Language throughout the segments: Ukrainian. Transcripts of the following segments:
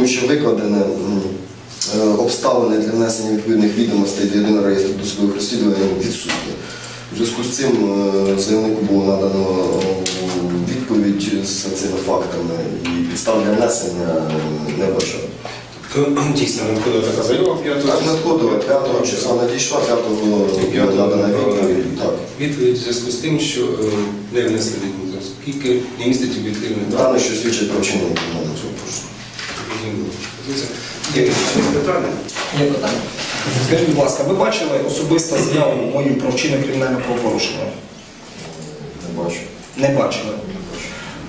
враховуючи викладене е, обставини для внесення відповідних відомостей до єдиного реєстру досудових розслідувань відсутні. У зв'язку з цим е, заявнику було надано е, відповідь з цими фактами і підстав для внесення не. То дійсно надходила така заява 5 Так, надходила 5 числа надійшла, 5 було надана відповідь. Так. Відповідь в зв'язку з тим, що не внесли відповідь, оскільки не містить об'єктивних Дане, що свідчить про вчинення кримінального правопорушення. Є питання? Є питання. Скажіть, будь ласка, ви бачили особисто заяву мою про вчинення кримінального правопорушення? Не бачу. Не бачили.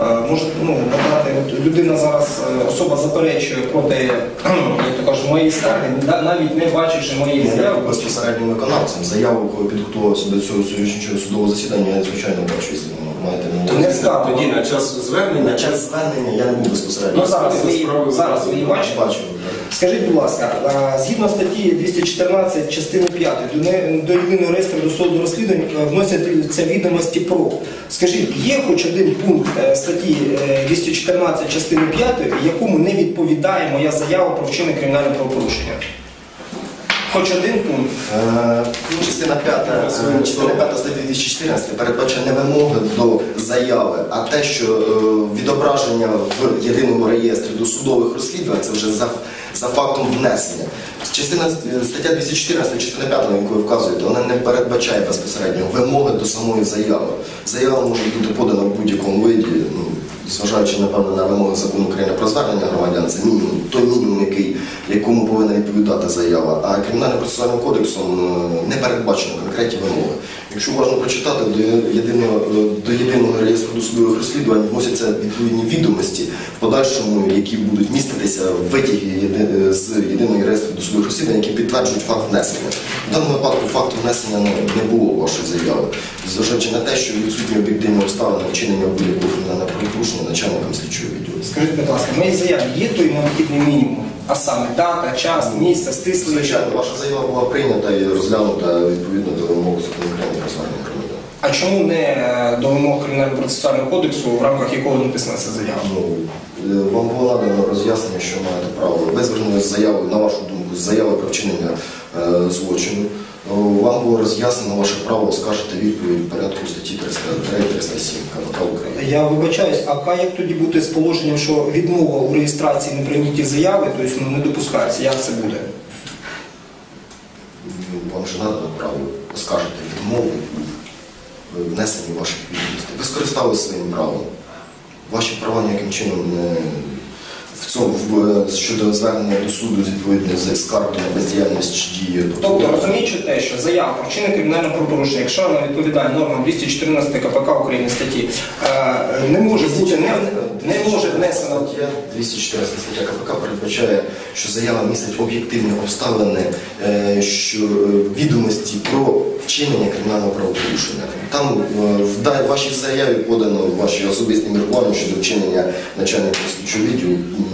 Е, Може, ну, надати, от людина зараз, е, особа заперечує проти, як то кажуть, моєї скарги, навіть не бачивши моєї Я заяви. безпосереднім виконавцем. Заяву, коли підготувався до цього сьогоднішнього судового засідання, я звичайно бачу, ви маєте на увазі. не скарга. Тоді на час звернення На час звернення я не був безпосередньо. Ну зараз ви, її- зараз ви її бачите? Бачив. Скажіть, будь ласка, е, згідно статті 214 частини 5 до, не- до єдиного реєстру досудового розслідування е, вносяться відомості про. Скажіть, є хоч один пункт е, статті е, 214 частини 5, якому не відповідає моя заява про вчинення кримінального правопорушення? Хоч один пункт. Е, Частина 5, е, частина 5 статті 214 передбачає не вимоги до заяви, а те, що е, відображення в єдиному реєстрі досудових розслідувань це вже за, за фактом внесення. Частина стаття 214, частина 5, на яку ви вказуєте, вона не передбачає безпосередньо вимоги до самої заяви. Заява може бути подана в будь-якому виді. Зважаючи, напевно, на вимоги закону України про звернення громадян, це мінімум, той мінімум, який, якому повинна відповідати заява. А кримінальним процесуальним кодексом е, не передбачено конкретні вимоги. Якщо можна прочитати, до єдиного, до єдиного реєстру досудових розслідувань вносяться відповідні відомості в подальшому, які будуть міститися в витяги з єдиного реєстру досудових розслідувань, які підтверджують факт внесення. В даному випадку факту внесення не, було вашої заяви, зважаючи на те, що відсутні об'єктивні обставини вчинення будь-якого кримінального правопорушення начальником слідчого відділу. Скажіть, будь ласка, в моїй заяві є той необхідний мінімум, а саме дата, час, місце, стислий. Звичайно, ваша заява була прийнята і розглянута відповідно до вимог закону України про звернення громадян. А чому не е, до вимог кримінального процесуального кодексу, в рамках якого написана ця заява? Ну, е, вам було надано роз'яснення, що маєте право. Ви звернулися з заявою, на вашу думку, з заявою про вчинення е, злочину. Е, Вам було роз'яснено ваше право оскаржити відповідь в порядку статті 307 КПК України. Я вибачаюсь, а як тоді бути з положенням, що відмова у реєстрації неприйняті заяви, тобто ну, не допускається, як це буде? Вам же надано право оскаржити відмову в внесенні ваших відомостей. Ви скористалися своїм правом. Ваші права ніяким чином не в цьому в, щодо звернення до суду відповідно з скарги на бездіяльність чи дії. Тобто розуміючи те, що заява про вчинення кримінального правопорушення, якщо вона відповідає нормам 214 КПК України статті, е, не може бути не, не може внесена. Стаття 214 стаття КПК передбачає, що заява містить об'єктивні обставини, е, що е, відомості про вчинення кримінального правопорушення. Там е, в да- вашій заяві подано ваші особисті міркування щодо вчинення начальника слідчого відділу е,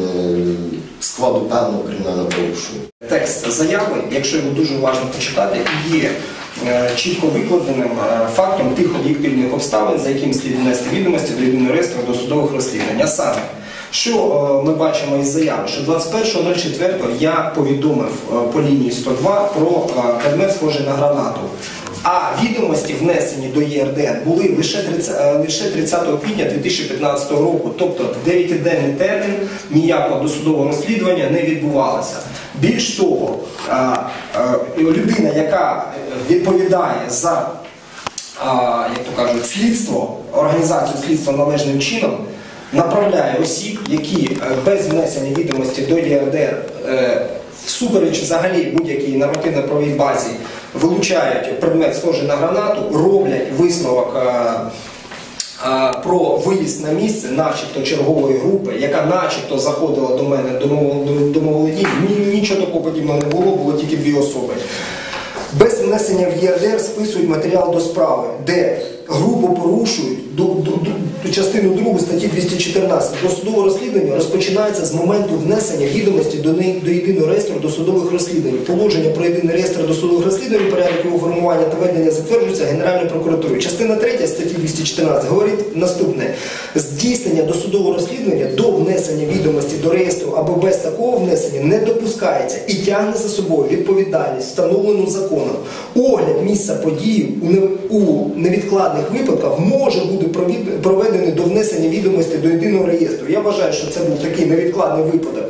складу певного кримінального правопорушення. Текст заяви, якщо його дуже уважно почитати, є е, чітко викладеним е, фактом тих об'єктивних обставин, за яким слід внести відомості до єдиного реєстру досудових розслідувань. А саме, що е, ми бачимо із заяви, що 21.04 я повідомив е, по лінії 102 про е, предмет схожий на гранату. А відомості, внесені до ЄРДН, були лише 30, е, лише 30 квітня 2015 року, тобто 9-денний термін ніякого досудового розслідування не відбувалося. Більш того, е, е, людина, яка відповідає за як то кажуть, слідство, організацію слідства належним чином направляє осіб, які без внесення відомості до ЄРДР всупереч взагалі будь-якій нормативно-правовій базі вилучають предмет схожий на гранату, роблять висновок. е, про виїзд на місце, начебто чергової групи, яка начебто заходила до мене до. Ні, нічого такого подібного не було, було тільки дві особи. Без внесення в ЄРДР списують матеріал до справи, де грубо порушують, частину 2 статті 214. Досудове розслідування розпочинається з моменту внесення відомості до, не- до єдиного реєстру досудових розслідувань. Положення про єдиний реєстр досудових розслідувань, порядок його формування та ведення затверджується Генеральною прокуратурою. Частина 3 статті 214 говорить наступне: здійснення досудового розслідування до внесення відомості до реєстру або без такого внесення не допускається і тягне за собою відповідальність, встановлену законом. Огляд місця події у невідкладних випадках може бути провід- проведений до внесення відомості до єдиного реєстру. Я вважаю, що це був такий невідкладний випадок.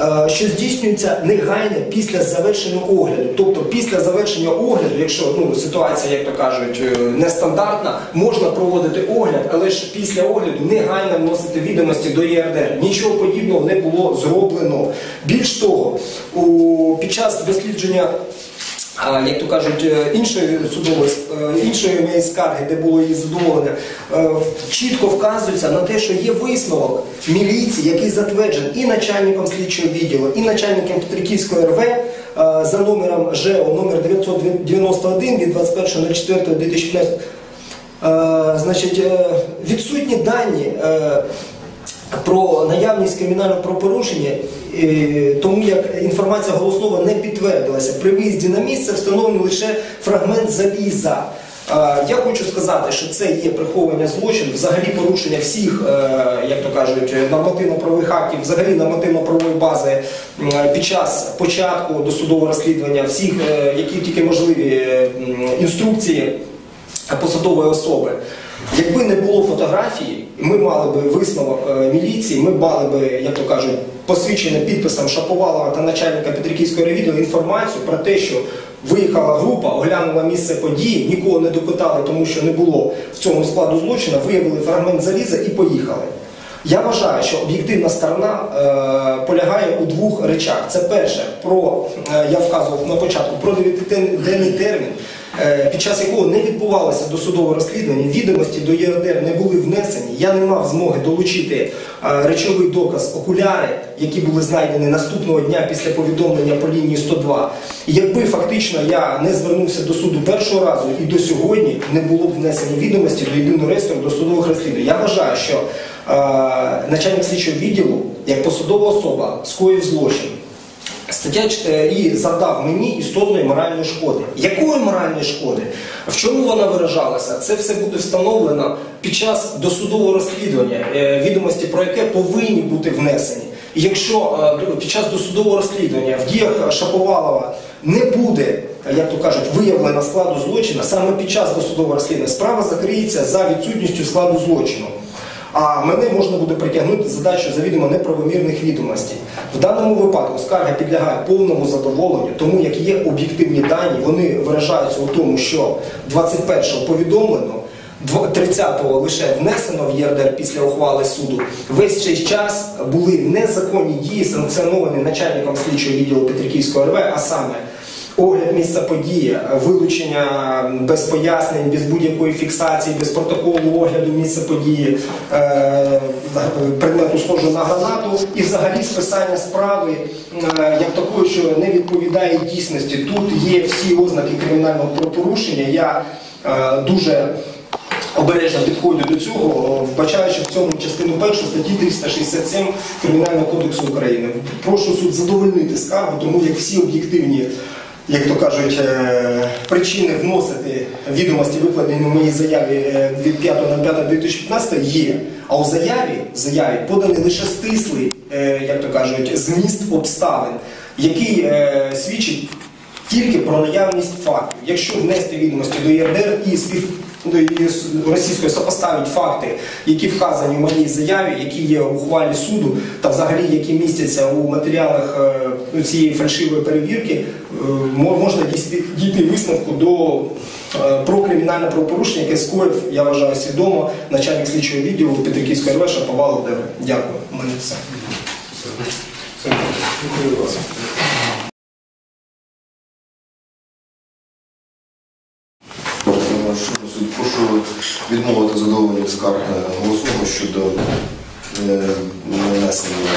е, Що здійснюється негайно після завершення огляду, тобто після завершення огляду, якщо ну ситуація, як то кажуть, е, нестандартна, можна проводити огляд, але ж після огляду негайно вносити відомості до ЄРДР. Нічого подібного не було зроблено. Більш того, під час дослідження як то кажуть, е, іншої судової е, іншої скарги, де було її задоволення, чітко вказується на те, що є висновок міліції, який затверджений і начальником слідчого відділу, і начальником Петриківської РВ е, за номером ЖЕО номер 991 від 21.04.2015. Е, Значить, відсутні дані. про наявність кримінального правопорушення, тому як інформація голослова не підтвердилася. При виїзді на місце встановлено лише фрагмент заліза. Е, Я хочу сказати, що це є приховування злочину, взагалі порушення всіх, е, як то кажуть, нормативно-правових актів, взагалі нормативно-правової бази під час початку досудового розслідування, всіх, е, які тільки можливі е, інструкції посадової особи. Якби не було фотографії, ми мали би висновок е, міліції, ми мали би, як то кажуть, посвідчене підписом Шаповалова та начальника Петриківського ревіду інформацію про те, що виїхала група, оглянула місце події, нікого не допитали, тому що не було в цьому складу злочину, виявили фрагмент заліза і поїхали. Я вважаю, що об'єктивна сторона е, полягає у двох речах. Це перше, про е, я вказував на початку про 9-денний термін, під час якого не відбувалося досудове розслідування, відомості до ЄРДР не були внесені. Я не мав змоги долучити е, речовий доказ окуляри, які були знайдені наступного дня після повідомлення по лінії 102. Якби фактично я не звернувся до суду першого разу і до сьогодні не було б внесені відомості до єдиного реєстру досудових розслідувань. Я вважаю, що е, начальник слідчого відділу, як посадова особа, скоїв злочин. Стаття 4 і завдав мені істотної моральної шкоди. Якої моральної шкоди? В чому вона виражалася? Це все буде встановлено під час досудового розслідування, е, відомості про яке повинні бути внесені. Якщо е, під час досудового розслідування в діях Шаповалова не буде, як то кажуть, виявлено складу злочину, саме під час досудового розслідування справа закриється за відсутністю складу злочину. А мене можна буде притягнути за задачу завідомо неправомірних відомостей. В даному випадку скарга підлягає повному задоволенню, тому як є об'єктивні дані, вони виражаються у тому, що 21-го повідомлено, 30-го лише внесено в ЄРДР після ухвали суду. Весь цей час були незаконні дії, санкціоновані начальником слідчого відділу Петриківського РВ, а саме огляд місця події, вилучення без пояснень, без будь-якої фіксації, без протоколу огляду місця події, е, предмету схожого на гранату і взагалі списання справи е, як такої, що не відповідає дійсності. Тут є всі ознаки кримінального правопорушення. Я е, дуже обережно підходжу до цього, вбачаючи в цьому частину першу статті 367 Кримінального кодексу України. Прошу суд задовольнити скаргу, тому як всі об'єктивні, як то кажуть, е, причини вносити відомості, викладені в моїй заяві е, від 5.05.2015 є. А у заяві, заяві поданий лише стислий, е, як то кажуть, зміст обставин, який свідчить тільки про наявність фактів. Якщо внести відомості до ЄРДР і спів і сопоставить факти, які вказані в моїй заяві, які є у ухвалі суду, та взагалі які містяться у матеріалах цієї фальшивої перевірки, е, можна дійти, висновку до е, про кримінальне правопорушення, яке скоїв, я вважаю, свідомо начальник слідчого відділу Петриківської РВ Шаповалов ДВ. Дякую. У мене все. Все. Дякую вас. Прошу відмовити задоволення скарги голосного щодо е, нанесення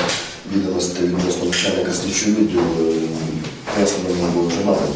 відомостей відносно начальника слідчого відділу. Пояснення було вже надано.